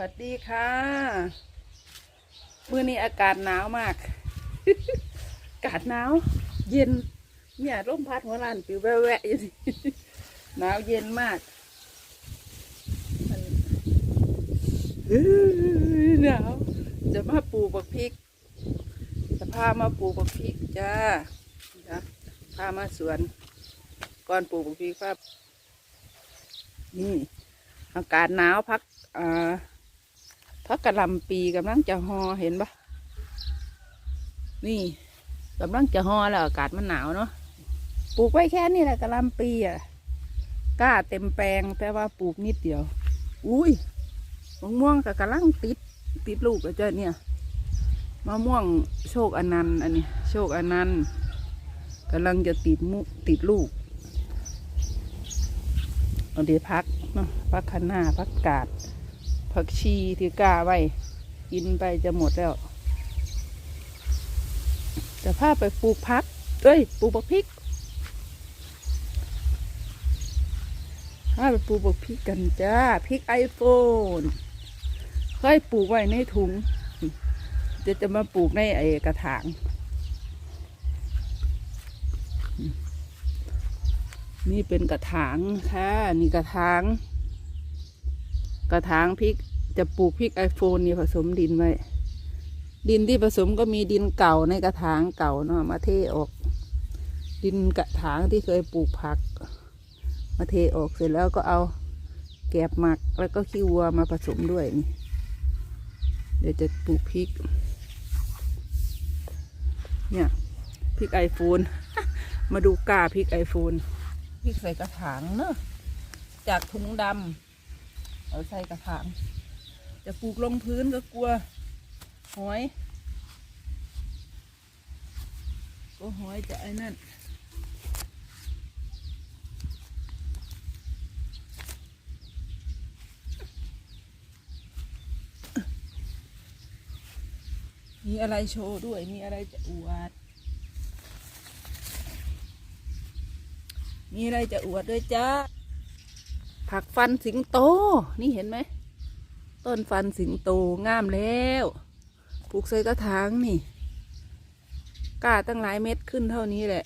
วัสดีค่ะมื้อนี้อากาศหนาวมาก อากาศหนาว เย็น เนี่ยร่มพัดหัวลานปิวแวะๆอยู่สิหนาวเย็นมากเอ้ยหนาวจะมาปลูกบักพริก จะพามาปลูกบักพริกจ้าจ้ะพามาสวน ก่อนปลูกบักพริกครับนี่ อากาศหนาวพักอ่า พักกระลำปีกำลังจะฮอเห็นปะนี่กำลังจะฮอแล้วอากาศมันหนาวเนาะปลูกไว้แค่นี้แหละกระลำปีอะกล้าเต็มแปลงแต่ว่าปลูกนิดเดียว อุ้ยมะม่วงกับกระลังติดติดลูกแล้วเจ้าเนี่ยมะม่วงโชคอนันต์อันนี้โชคอนันต์กำลังจะติดมุติดลูกเอาเดี๋ยวพักเนาะพักคะน้าพักกาด ผักชีที่กล้าไว้ กินไปจะหมดแล้วจะพาไปปลูกพักเอ้ยปลูกบักพริกพาไปปลูกบักพริกกันจ้าพริกไอโฟนเคยปลูกไว้ในถุงจะจะมาปลูกในไอกระถาง นี่เป็นกระถางค่ะนี่กระถาง กระถางพริกจะปลูกพริกไอโฟนนี่ผสมดินไว้ ดินที่ผสมก็มีดินเก่าในกระถางเก่าเนาะมาเทออก ดินกระถางที่เคยปลูกผัก มาเทออกเสร็จแล้วก็เอาแกบหมักแล้วก็ขี้วัวมาผสมด้วยนี่เดี๋ยวจะปลูกพริก เนี่ยพริกไอโฟนมาดูกาพริกไอโฟนพริกใส่กระถางเนอะจากถุงดำ เอาใส่กระถาง จะปลูกลงพื้นก็กลัวหอยก็หอยจะไอ้นั่นมีอะไรโชว์ด้วย มีอะไรจะอวด มีอะไรจะอวดด้วยจ้า ผักฟันสิงโต นี่เห็นไหม ต้นฟันสิงโตงามแล้วปลูกใส่กระถางนี่กล้าตั้งหลายเม็ดขึ้นเท่านี้แหละ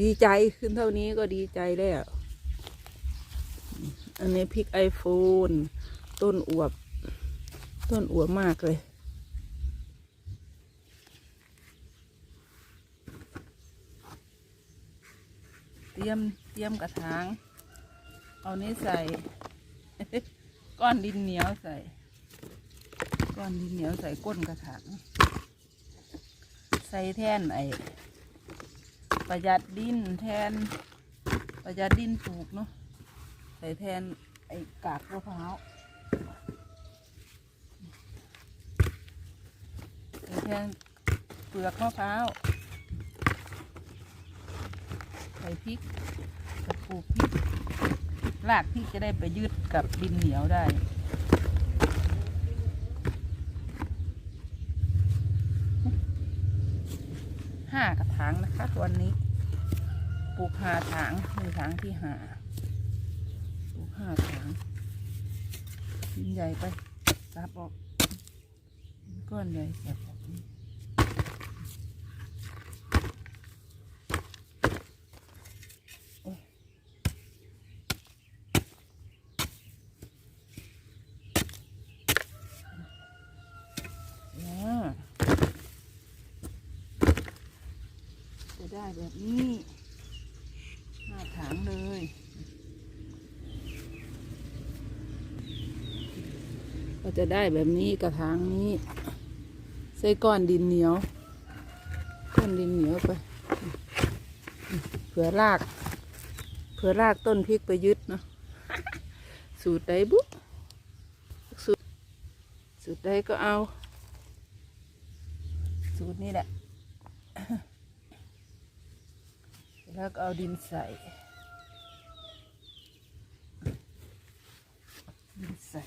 ดีใจขึ้นเท่านี้ก็ดีใจแล้ว อันนี้พริกไอโฟน ต้นอวบ ต้นอวบมากเลยเตรียมเตรียมกระถาง เอานี้ใส่ ก้อนดินเหนียวใส่ ก้อนดินเหนียวใส่ก้นกระถางใส่แทนไอประหยัดดินแทน ประหยัดดินปลูกเนาะใส่แทนไอ้กากมะพร้าวใส่แทนเปลือกมะพร้าวใส่พริกจะปลูกพริก รากพริกจะได้ไปยึดกับดินเหนียวได้ ห้ากระถางนะคะวันนี้ ปลูกห้าถางมีถางที่หาปลูกห้าถางดินใหญ่ไปซับออกก้อนใหญ่แสบออกนี่โอ้ยอ่าจะ ได้แบบนี้ห้าถางเลยก็จะได้แบบนี้กระถางนี้ใส่ก้อนดินเหนียว ก้อนดินเหนียวไปเผื่อรากเผื่อรากต้นพริกไปยึดเนาะสูตรใดบุ๊สูตรสูตรใดก็เอา สูตรนี้แหละ แล้วก็เอาดินใส่ ดินใส่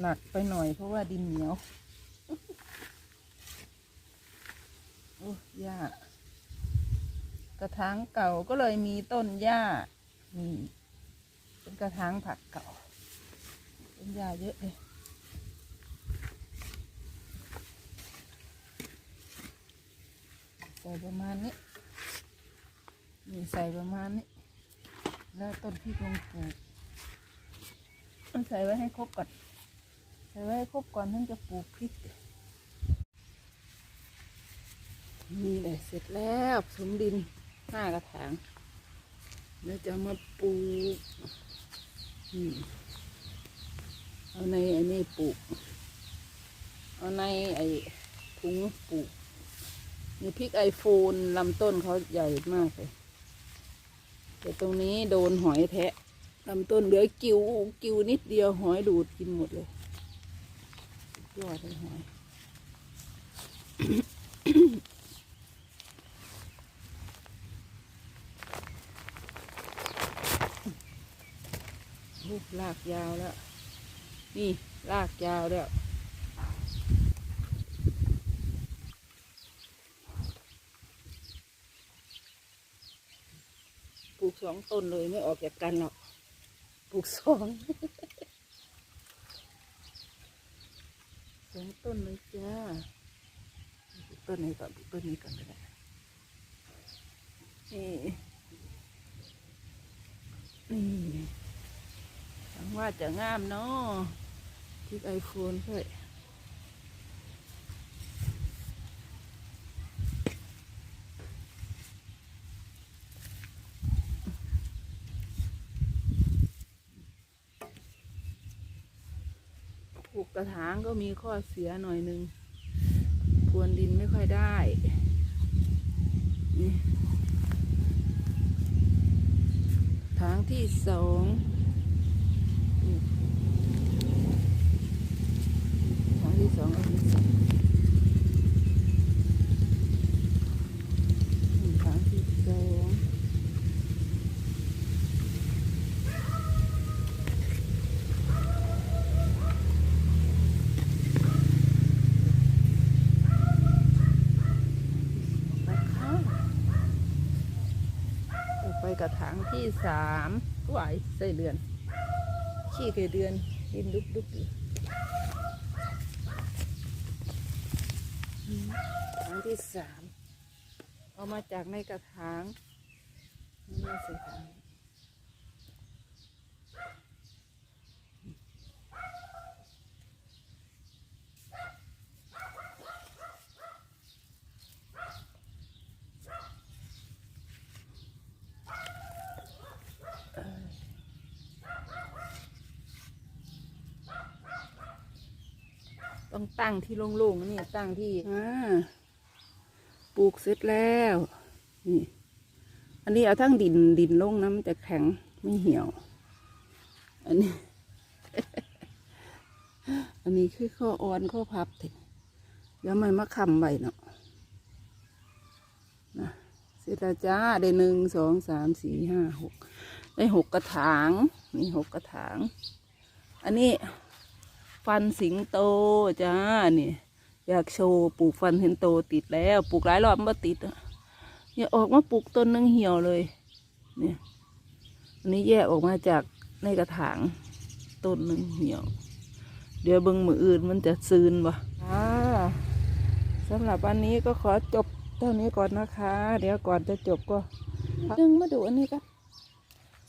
หนักไปหน่อยเพราะว่าดินเหนียว โอ้ยญ้ากระถางเก่าก็เลยมีต้นหญ้านี่เป็นกระถางผักเก่า ต้นหญ้าเยอะเลยใส่ประมาณนี้ นี่ใส่ประมาณนี้ แล้วต้นพริกลงปลูกต้องใส่ไว้ให้ครบก่อน ใส่ไว้ให้ครบก่อนถึงจะปลูกพริก นี่แหละเสร็จแล้วสมดินห้ากระถางแล้วจะมาปลูกเอาในไอ้นี่ปลูก เอาในไอ้ถุงปลูกนี่พริกไอโฟนลำต้นเขาใหญ่มากเลย แต่ตรงนี้โดนหอยแทะลำต้นเหลือกิวกิวนิดเดียวหอยดูดกินหมดเลยยอดเลยหอยลูกลากยาวแล้ว นี่ลากยาวแล้ว ปลูกส องต้นเลยไม่ออกจากกันหรอกปลูกสองสองต้นเลยจ้าปลูกต้นนี้ก่อนปลูกต้นนี้ก่อนก็ได้นี่นี่หวังว่าจะงามเนาะทิกไอโฟนด้วยปลู กระถางก็มีข้อเสียหน่อยหนึ่งพรวนดินไม่ค่อยได้ทางที่สองนี่ถางที่สองเอาที่สองนี่ถางที่สองนะคะต่อไปกระถาง ที่สามไหวยใส่เดือน ขี้เกยเดือนดินดุกดุกถางที่สามเอามาจากในกระถางนี่มาใส่ถัง ตั้งที่โล่งๆนะนี่ตั้งที่อ่าปลูกเสร็จแล้วนี่อันนี้เอาทั้งดินดินลงนะมันจะแข็งไม่เหี่ยว อันนี้ อันนี้คือข้ออ่อนข้อพับถึงเดี๋ยวมันมาคำไว้เนาะนะเสร็จแล้วจ้าได้หนึ่งสองสามสี่ห้าหกได้หกกระถางนี่หกกระถาง อันนี้ ฟันสิงโตจ้านี่อยากโชว์ปลูกฟันเห็นโตติดแล้วปลูกหลายรอบมันติดอะอย่าออกมาปลูกต้นนึงเหี่ยวเลยเนี่ยอันนี้แยกออกมาจากในกระถางต้นหนึ่งเหี่ยว เดี๋ยวเบิ่งมืออื่นมันจะซืนวะอ่าสำหรับวันนี้ก็ขอจบเท่านี้ก่อนนะคะ เดี๋ยวก่อนจะจบก็ดึงมาดูอันนี้กัน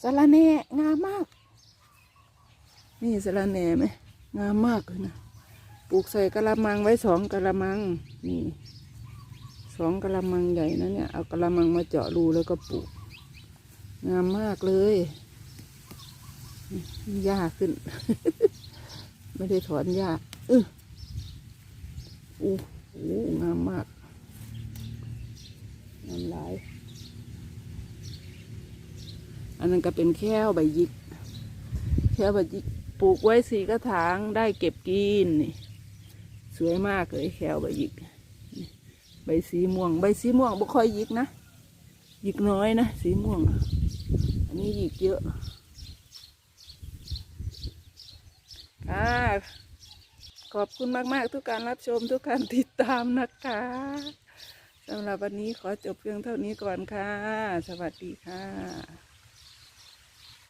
สาระแหน่งามมาก นี่สาระแหน่ไหม งามมากเลยนะปลูกใส่กะละมังไว้สองกะละมังนี่สองกะละมังใหญ่นะเนี่ยเอากะละมังมาเจาะรูแล้วก็ปลูก งามมากเลยหญ้าขึ้น ไม่ได้ถอนหญ้าเอออู้หูงามมากงามหลายอันนั้นก็เป็นแค่ใบยิกแค่ใบยิก ปลูกไว้สีกระถางได้เก็บกินนี่สวยมากเลยแควใบหยิก ใบสีม่วง ใบสีม่วงบ่ค่อยหยิกนะหยิกน้อยนะสีม่วง อันนี้หยิกเยอะค่ะขอบคุณมาก ๆ ทุกการรับชมทุกการติดตามนะคะสำหรับวันนี้ขอจบเพียงเท่านี้ก่อนค่ะ สวัสดีค่ะ